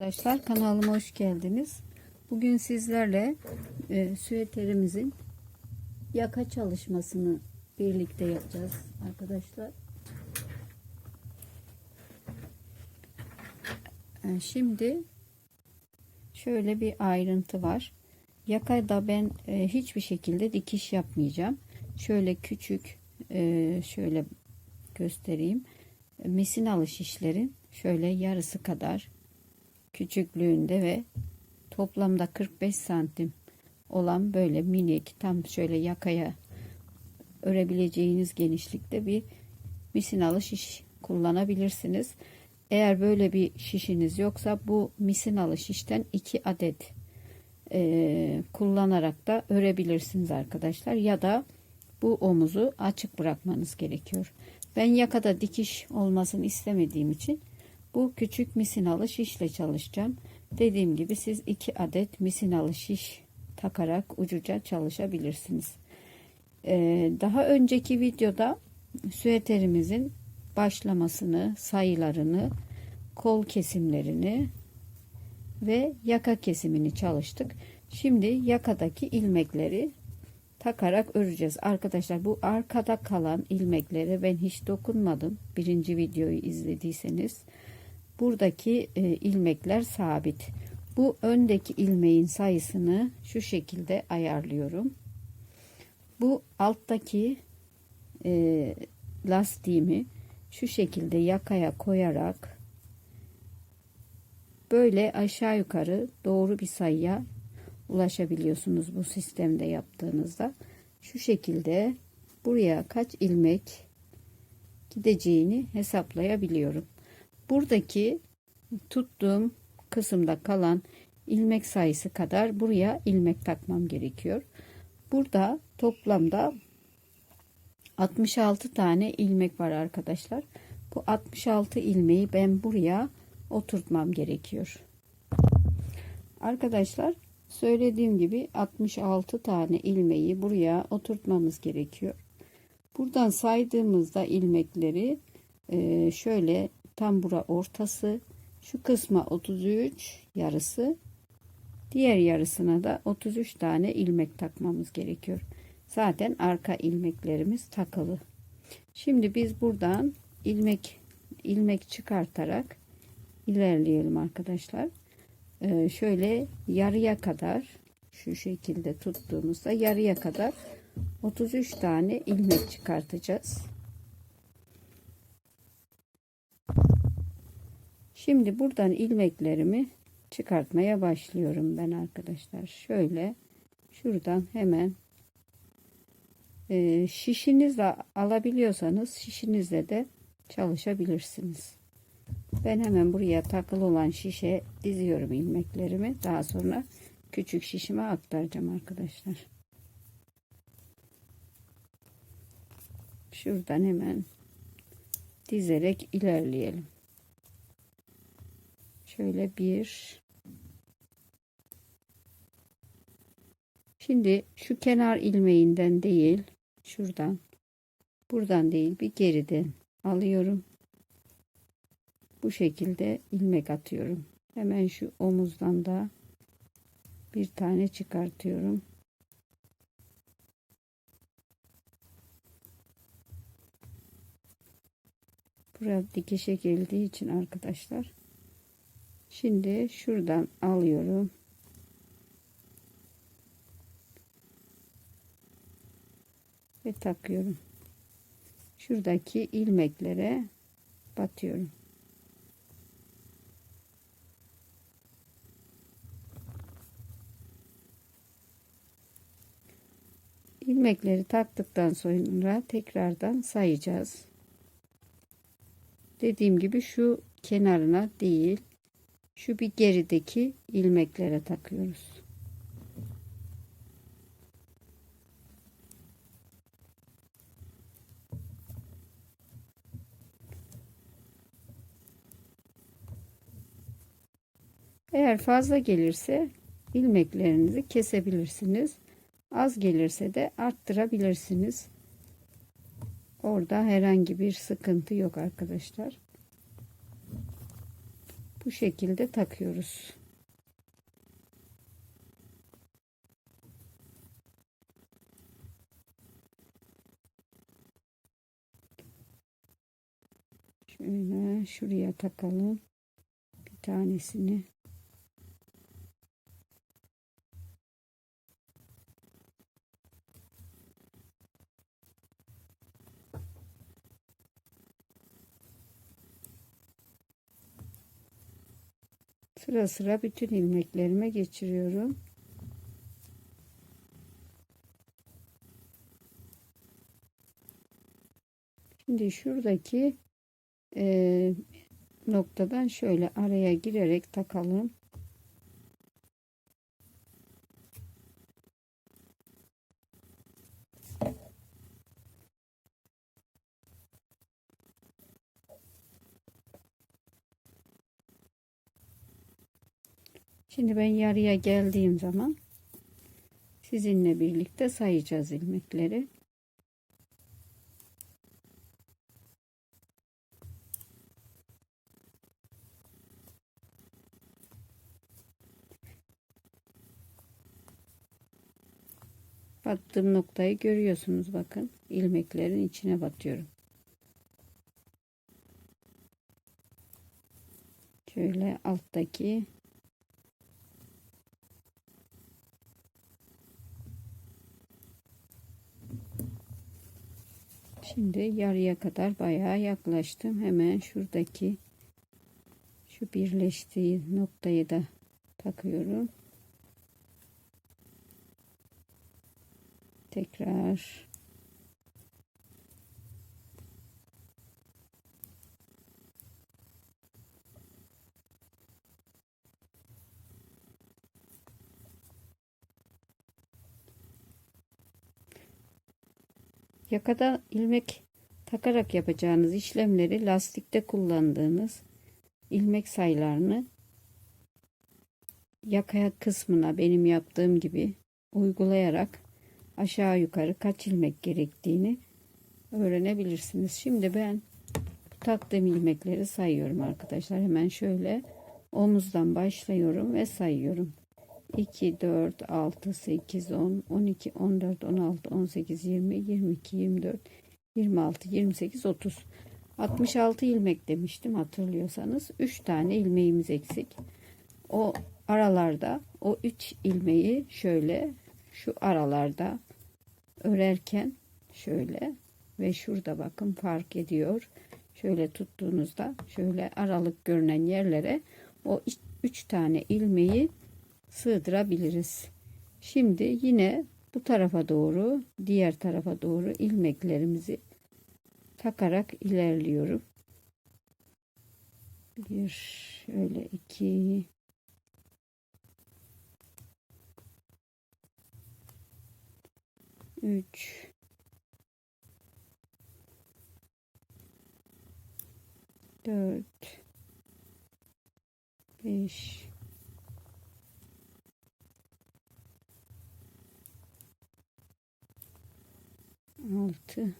Arkadaşlar kanalıma hoş geldiniz. Bugün sizlerle e, süveterimizin yaka çalışmasını birlikte yapacağız arkadaşlar. E, şimdi şöyle bir ayrıntı var. Yakada ben e, hiçbir şekilde dikiş yapmayacağım. Şöyle küçük e, şöyle göstereyim. Misinalı şişlerin şöyle yarısı kadar küçüklüğünde ve toplamda 45 santim olan böyle minik tam şöyle yakaya örebileceğiniz genişlikte bir misinalı şiş kullanabilirsiniz. Eğer böyle bir şişiniz yoksa bu misinalı şişten 2 adet e, kullanarak da örebilirsiniz arkadaşlar ya da bu omuzu açık bırakmanız gerekiyor. Ben yakada dikiş olmasını istemediğim için bu küçük misinalı şişle çalışacağım. Dediğim gibi siz iki adet misinalı şiş takarak ucuca çalışabilirsiniz. Ee, daha önceki videoda süeterimizin başlamasını, sayılarını, kol kesimlerini ve yaka kesimini çalıştık. Şimdi yakadaki ilmekleri takarak öreceğiz. Arkadaşlar bu arkada kalan ilmeklere ben hiç dokunmadım. Birinci videoyu izlediyseniz buradaki e, ilmekler sabit. Bu öndeki ilmeğin sayısını şu şekilde ayarlıyorum. Bu alttaki e, lastiğimi şu şekilde yakaya koyarak böyle aşağı yukarı doğru bir sayıya ulaşabiliyorsunuz bu sistemde yaptığınızda. Şu şekilde buraya kaç ilmek gideceğini hesaplayabiliyorum. Buradaki tuttuğum kısımda kalan ilmek sayısı kadar buraya ilmek takmam gerekiyor. Burada toplamda 66 tane ilmek var arkadaşlar. Bu 66 ilmeği ben buraya oturtmam gerekiyor. Arkadaşlar söylediğim gibi 66 tane ilmeği buraya oturtmamız gerekiyor. Buradan saydığımızda ilmekleri şöyle tam bura ortası. Şu kısma 33 yarısı. Diğer yarısına da 33 tane ilmek takmamız gerekiyor. Zaten arka ilmeklerimiz takılı. Şimdi biz buradan ilmek ilmek çıkartarak ilerleyelim arkadaşlar. Ee, şöyle yarıya kadar şu şekilde tuttuğumuzda yarıya kadar 33 tane ilmek çıkartacağız Şimdi buradan ilmeklerimi çıkartmaya başlıyorum ben arkadaşlar. Şöyle şuradan hemen e, şişinizle alabiliyorsanız şişinizle de çalışabilirsiniz. Ben hemen buraya takılı olan şişe diziyorum ilmeklerimi. Daha sonra küçük şişime aktaracağım arkadaşlar. Şuradan hemen dizerek ilerleyelim. Şöyle bir. Şimdi şu kenar ilmeğinden değil, şuradan, buradan değil bir geriden alıyorum. Bu şekilde ilmek atıyorum. Hemen şu omuzdan da bir tane çıkartıyorum. Buraya dikişe geldiği için arkadaşlar Şimdi şuradan alıyorum. Ve takıyorum. Şuradaki ilmeklere batıyorum. ilmekleri taktıktan sonra tekrardan sayacağız. Dediğim gibi şu kenarına değil şu bir gerideki ilmeklere takıyoruz. Eğer fazla gelirse ilmeklerinizi kesebilirsiniz. Az gelirse de arttırabilirsiniz. Orada herhangi bir sıkıntı yok arkadaşlar Bu şekilde takıyoruz. Şöyle şuraya takalım. Bir tanesini. Sıra sıra bütün ilmeklerime geçiriyorum. Şimdi şuradaki e, noktadan şöyle araya girerek takalım. Şimdi ben yarıya geldiğim zaman sizinle birlikte sayacağız ilmekleri. Battığım noktayı görüyorsunuz bakın. ilmeklerin içine batıyorum. Şöyle alttaki Şimdi yarıya kadar bayağı yaklaştım. Hemen şuradaki şu birleştiği noktayı da takıyorum. Tekrar Yakada ilmek takarak yapacağınız işlemleri lastikte kullandığınız ilmek sayılarını yaka kısmına benim yaptığım gibi uygulayarak aşağı yukarı kaç ilmek gerektiğini öğrenebilirsiniz. Şimdi ben taktığım ilmekleri sayıyorum arkadaşlar. Hemen şöyle omuzdan başlıyorum ve sayıyorum. 2, 4, 6, 8, 10, 12, 14, 16, 18, 20, 22, 24, 26, 28, 30. 66 ilmek demiştim hatırlıyorsanız. 3 tane ilmeğimiz eksik. O aralarda o 3 ilmeği şöyle şu aralarda örerken şöyle ve şurada bakın fark ediyor. Şöyle tuttuğunuzda şöyle aralık görünen yerlere o 3 tane ilmeği sığdırabiliriz. Şimdi yine bu tarafa doğru diğer tarafa doğru ilmeklerimizi takarak ilerliyorum. Bir şöyle iki üç dört beş altı.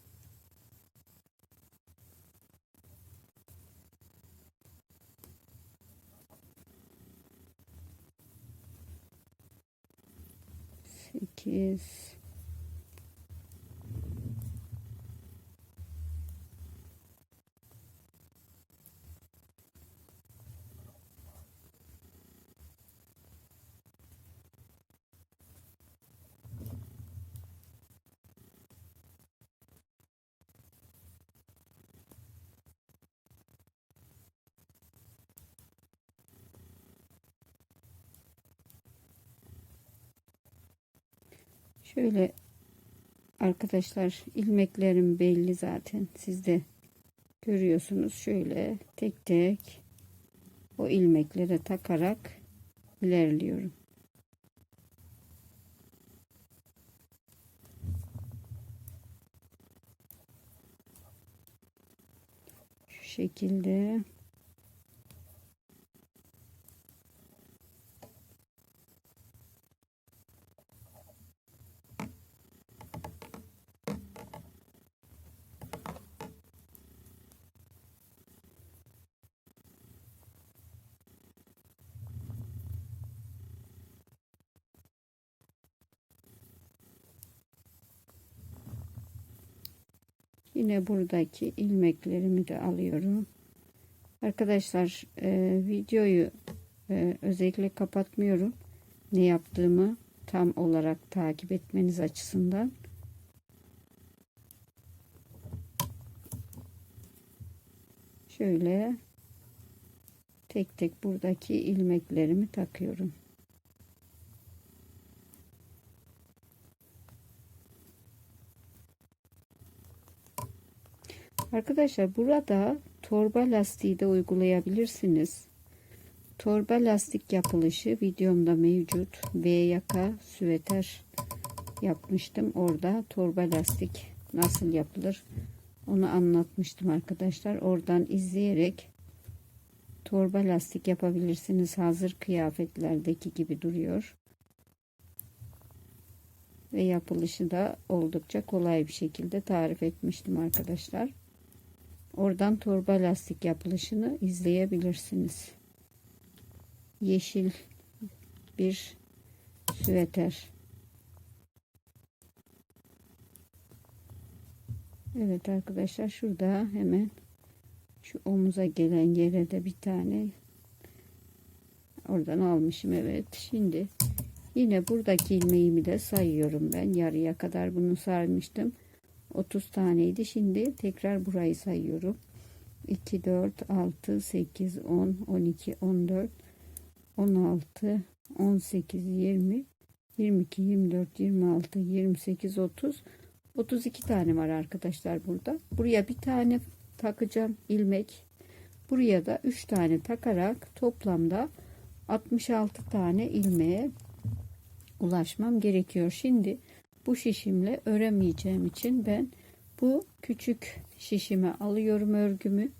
Sekiz Şöyle arkadaşlar ilmeklerim belli zaten. Siz de görüyorsunuz. Şöyle tek tek o ilmeklere takarak ilerliyorum. Şu şekilde Yine buradaki ilmeklerimi de alıyorum. Arkadaşlar e, videoyu e, özellikle kapatmıyorum. Ne yaptığımı tam olarak takip etmeniz açısından. Şöyle tek tek buradaki ilmeklerimi takıyorum. Arkadaşlar burada torba lastiği de uygulayabilirsiniz. Torba lastik yapılışı videomda mevcut. V yaka süveter yapmıştım. Orada torba lastik nasıl yapılır onu anlatmıştım arkadaşlar. Oradan izleyerek torba lastik yapabilirsiniz. Hazır kıyafetlerdeki gibi duruyor. Ve yapılışı da oldukça kolay bir şekilde tarif etmiştim arkadaşlar. Oradan torba lastik yapılışını izleyebilirsiniz. Yeşil bir süveter. Evet arkadaşlar şurada hemen şu omuza gelen yere de bir tane oradan almışım evet şimdi yine buradaki ilmeğimi de sayıyorum ben yarıya kadar bunu sarmıştım 30 taneydi şimdi tekrar burayı sayıyorum 2 4 6 8 10 12 14 16 18 20 22 24 26 28 30 32 tane var arkadaşlar burada. Buraya bir tane takacağım ilmek. Buraya da 3 tane takarak toplamda 66 tane ilmeğe ulaşmam gerekiyor. Şimdi bu şişimle öremeyeceğim için ben bu küçük şişime alıyorum örgümü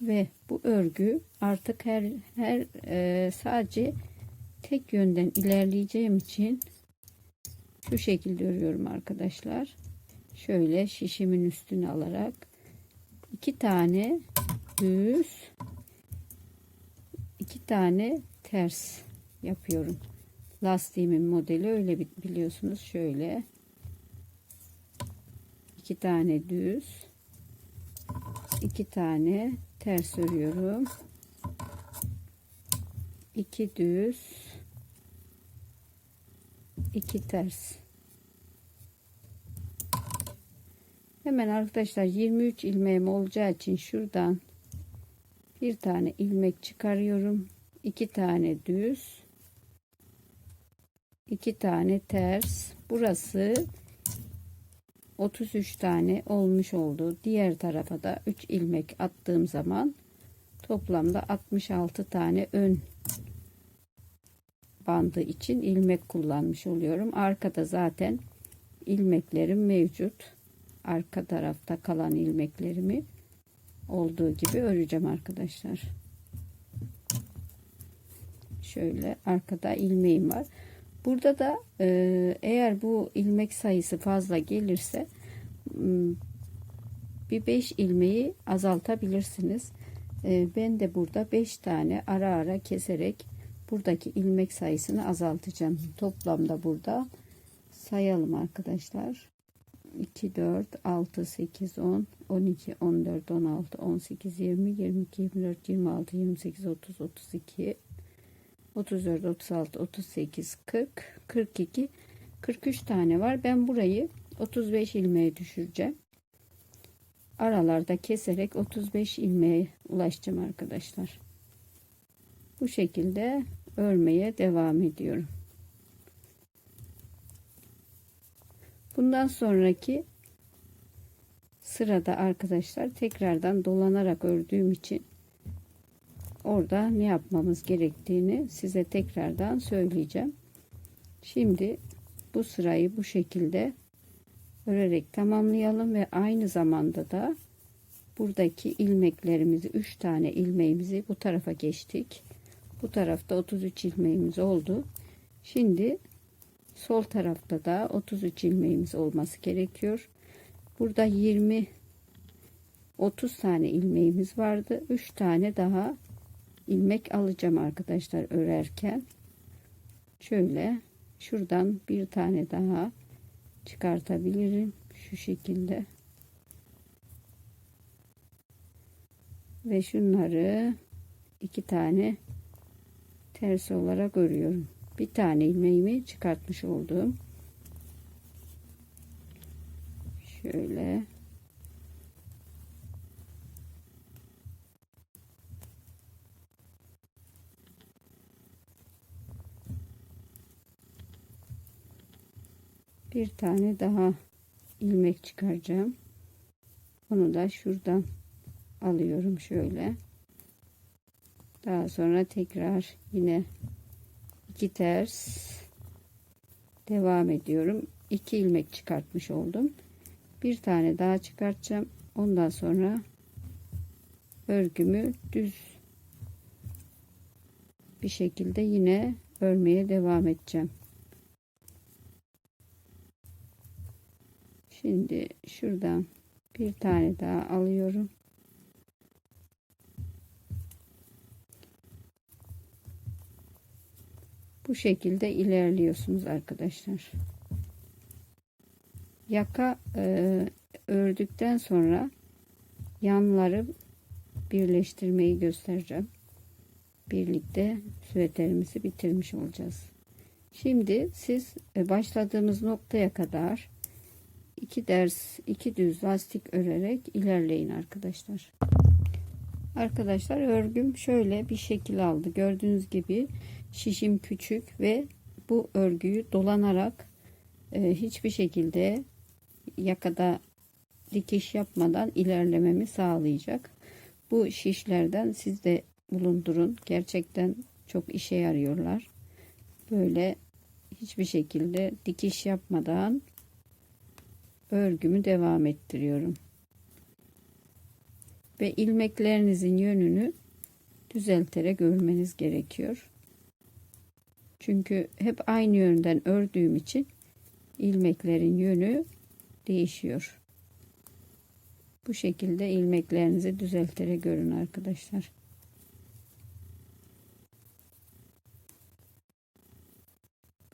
ve bu örgü artık her her e, sadece tek yönden ilerleyeceğim için şu şekilde örüyorum arkadaşlar. Şöyle şişimin üstüne alarak iki tane düz iki tane ters yapıyorum. Lastiğimin modeli öyle biliyorsunuz. Şöyle iki tane düz iki tane ters örüyorum. iki düz 2 ters. Hemen arkadaşlar 23 ilmeğim olacağı için şuradan bir tane ilmek çıkarıyorum. 2 tane düz. 2 tane ters. Burası 33 tane olmuş oldu. Diğer tarafa da 3 ilmek attığım zaman toplamda 66 tane ön bandı için ilmek kullanmış oluyorum. Arkada zaten ilmeklerim mevcut. Arka tarafta kalan ilmeklerimi olduğu gibi öreceğim arkadaşlar. Şöyle arkada ilmeğim var. Burada da e, eğer bu ilmek sayısı fazla gelirse bir 5 ilmeği azaltabilirsiniz. E, ben de burada 5 tane ara ara keserek buradaki ilmek sayısını azaltacağım. Toplamda burada sayalım arkadaşlar. 2, 4, 6, 8, 10, 12, 14, 16, 18, 20, 22, 24, 26, 28, 30, 32, 34, 36, 38, 40, 42, 43 tane var. Ben burayı 35 ilmeğe düşüreceğim. Aralarda keserek 35 ilmeğe ulaşacağım arkadaşlar. Bu şekilde örmeye devam ediyorum. Bundan sonraki sırada arkadaşlar tekrardan dolanarak ördüğüm için orada ne yapmamız gerektiğini size tekrardan söyleyeceğim. Şimdi bu sırayı bu şekilde örerek tamamlayalım ve aynı zamanda da buradaki ilmeklerimizi 3 tane ilmeğimizi bu tarafa geçtik. Bu tarafta 33 ilmeğimiz oldu. Şimdi sol tarafta da 33 ilmeğimiz olması gerekiyor. Burada 20 30 tane ilmeğimiz vardı. 3 tane daha ilmek alacağım arkadaşlar örerken. Şöyle şuradan bir tane daha çıkartabilirim şu şekilde. Ve şunları iki tane ters olarak örüyorum. Bir tane ilmeğimi çıkartmış oldum. Şöyle bir tane daha ilmek çıkaracağım. Onu da şuradan alıyorum şöyle. Daha sonra tekrar yine iki ters devam ediyorum. İki ilmek çıkartmış oldum. Bir tane daha çıkartacağım. Ondan sonra örgümü düz bir şekilde yine örmeye devam edeceğim. Şimdi şuradan bir tane daha alıyorum. Bu şekilde ilerliyorsunuz arkadaşlar. Yaka e, ördükten sonra yanları birleştirmeyi göstereceğim. Birlikte süveterimizi bitirmiş olacağız. Şimdi siz e, başladığımız noktaya kadar iki ders iki düz lastik örerek ilerleyin arkadaşlar. Arkadaşlar örgüm şöyle bir şekil aldı. Gördüğünüz gibi şişim küçük ve bu örgüyü dolanarak e, hiçbir şekilde yakada dikiş yapmadan ilerlememi sağlayacak. Bu şişlerden siz de bulundurun. Gerçekten çok işe yarıyorlar. Böyle hiçbir şekilde dikiş yapmadan örgümü devam ettiriyorum. Ve ilmeklerinizin yönünü düzelterek örmeniz gerekiyor. Çünkü hep aynı yönden ördüğüm için ilmeklerin yönü değişiyor. Bu şekilde ilmeklerinizi düzelterek görün arkadaşlar.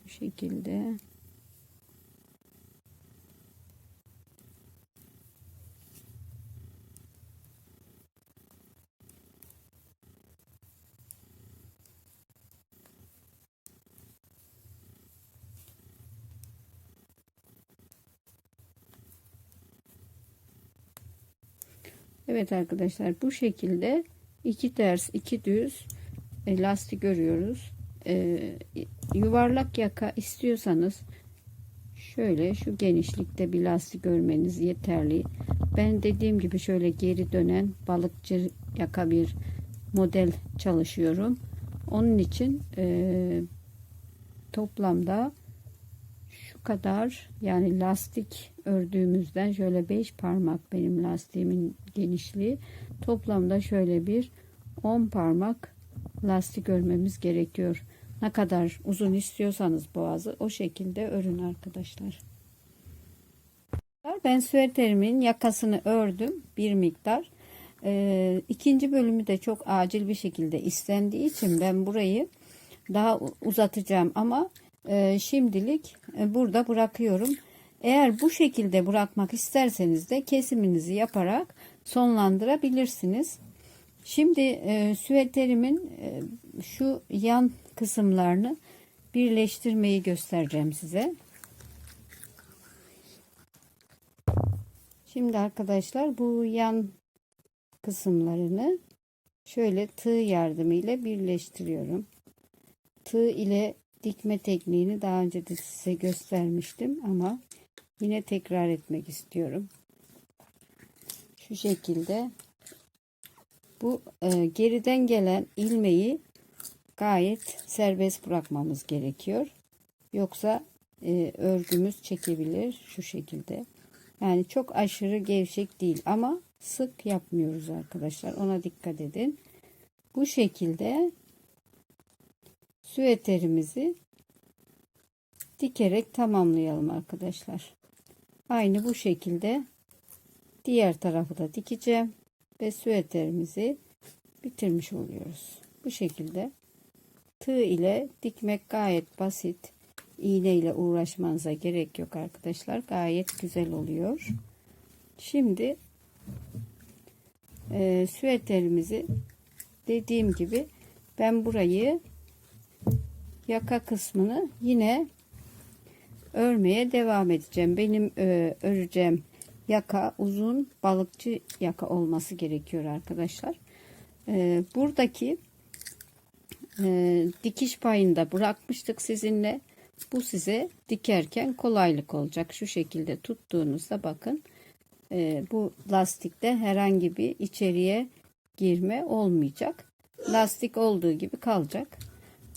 Bu şekilde Evet arkadaşlar bu şekilde iki ters iki düz e, lastik örüyoruz. E, yuvarlak yaka istiyorsanız şöyle şu genişlikte bir lastik örmeniz yeterli. Ben dediğim gibi şöyle geri dönen balıkçı yaka bir model çalışıyorum. Onun için e, toplamda kadar yani lastik ördüğümüzden şöyle 5 parmak benim lastiğimin genişliği toplamda şöyle bir 10 parmak lastik örmemiz gerekiyor. Ne kadar uzun istiyorsanız boğazı o şekilde örün arkadaşlar. Ben süveterimin yakasını ördüm bir miktar. Ee, ikinci bölümü de çok acil bir şekilde istendiği için ben burayı daha uzatacağım ama e, şimdilik e, burada bırakıyorum. Eğer bu şekilde bırakmak isterseniz de kesiminizi yaparak sonlandırabilirsiniz. Şimdi e, süveterimin e, şu yan kısımlarını birleştirmeyi göstereceğim size. Şimdi arkadaşlar bu yan kısımlarını şöyle tığ yardımıyla birleştiriyorum. Tığ ile dikme tekniğini daha önce de size göstermiştim ama yine tekrar etmek istiyorum. Şu şekilde bu e, geriden gelen ilmeği gayet serbest bırakmamız gerekiyor. Yoksa e, örgümüz çekebilir şu şekilde. Yani çok aşırı gevşek değil ama sık yapmıyoruz arkadaşlar. Ona dikkat edin. Bu şekilde süveterimizi dikerek tamamlayalım arkadaşlar. Aynı bu şekilde diğer tarafı da dikeceğim ve süveterimizi bitirmiş oluyoruz. Bu şekilde tığ ile dikmek gayet basit. İğne ile uğraşmanıza gerek yok arkadaşlar. Gayet güzel oluyor. Şimdi e, süveterimizi dediğim gibi ben burayı yaka kısmını yine örmeye devam edeceğim. Benim e, öreceğim yaka uzun balıkçı yaka olması gerekiyor arkadaşlar. E, buradaki e, dikiş payında bırakmıştık sizinle. Bu size dikerken kolaylık olacak. Şu şekilde tuttuğunuzda bakın e, bu lastikte herhangi bir içeriye girme olmayacak. Lastik olduğu gibi kalacak.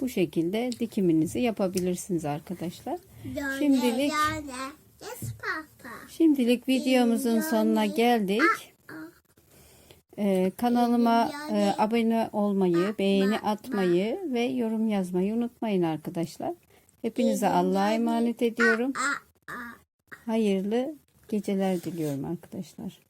Bu şekilde dikiminizi yapabilirsiniz arkadaşlar. Şimdilik şimdilik videomuzun sonuna geldik. Ee, kanalıma e, abone olmayı, beğeni atmayı ve yorum yazmayı unutmayın arkadaşlar. Hepinize Allah'a emanet ediyorum. Hayırlı geceler diliyorum arkadaşlar.